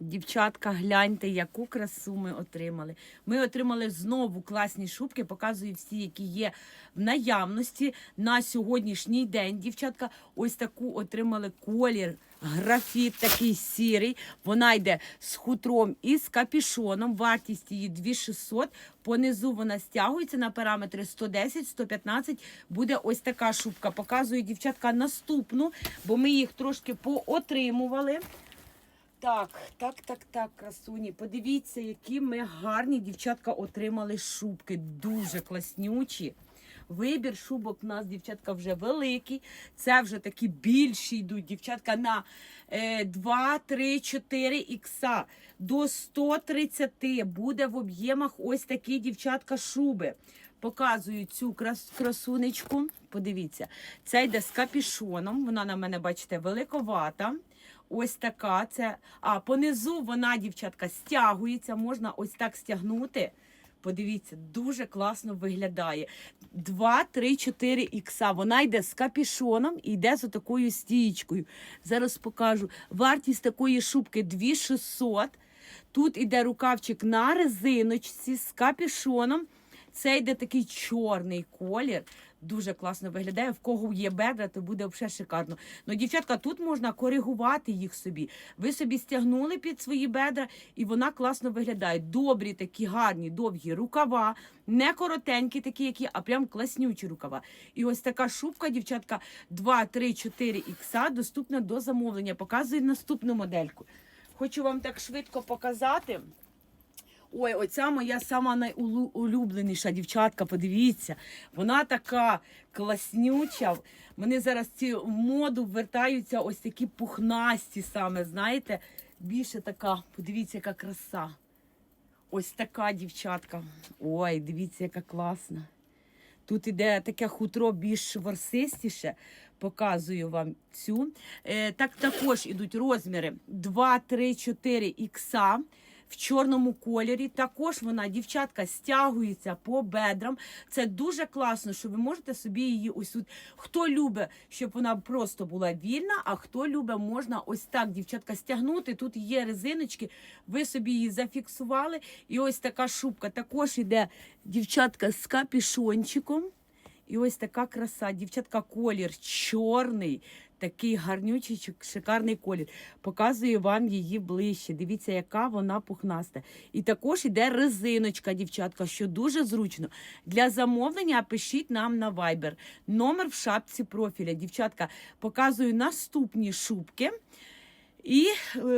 Дівчатка, гляньте, яку красу ми отримали. Ми отримали знову класні шубки, показую всі, які є в наявності на сьогоднішній день. Дівчатка, ось таку отримали колір. Графіт такий сірий. Вона йде з хутром і з капішоном. Вартість її 2600. Понизу вона стягується на параметри 110-115. Буде ось така шубка. Показую дівчатка наступну, бо ми їх трошки поотримували. Так, так, так, так, красуні. Подивіться, які ми гарні дівчатка отримали шубки. Дуже класнючі. Вибір шубок у нас, дівчатка, вже великий. Це вже такі більші йдуть, дівчатка, на е, 2, 3, 4 ікса. До 130 буде в об'ємах ось такі, дівчатка, шуби. Показую цю крас- красунечку. Подивіться, це йде з капішоном. Вона на мене, бачите, великовата. Ось така. Це, а понизу вона, дівчатка, стягується. Можна ось так стягнути. Подивіться, дуже класно виглядає. 2, 3, 4 ікса. Вона йде з капішоном і йде з такою стієчкою. Зараз покажу. Вартість такої шубки 2600. Тут іде рукавчик на резиночці з капішоном. Це йде такий чорний колір. Дуже класно виглядає. В кого є бедра, то буде взагалі шикарно. Ну, дівчатка, тут можна коригувати їх собі. Ви собі стягнули під свої бедра, і вона класно виглядає. Добрі, такі гарні, довгі рукава, не коротенькі, такі, які, а прям класнючі рукава. І ось така шубка, дівчатка, 2, 3, 4 ікса, доступна до замовлення. Показую наступну модельку. Хочу вам так швидко показати. Ой, оця моя сама найулюбленіша дівчатка, подивіться. Вона така класнюча. Вони зараз ці в моду вертаються ось такі пухнасті саме, знаєте, більше така, подивіться, яка краса. Ось така дівчатка. Ой, дивіться, яка класна. Тут іде таке хутро більш ворсистіше. Показую вам цю. Е, так також ідуть розміри 2, 3, 4 ікса в чорному кольорі. Також вона, дівчатка, стягується по бедрам. Це дуже класно, що ви можете собі її ось тут. Хто любить, щоб вона просто була вільна, а хто любить, можна ось так, дівчатка, стягнути. Тут є резиночки, ви собі її зафіксували. І ось така шубка. Також іде дівчатка з капішончиком. І ось така краса. Дівчатка, колір чорний, такий гарнючий, шикарний колір. Показую вам її ближче. Дивіться, яка вона пухнаста. І також іде резиночка, дівчатка, що дуже зручно. Для замовлення пишіть нам на Viber. Номер в шапці профіля. Дівчатка, показую наступні шубки. І е,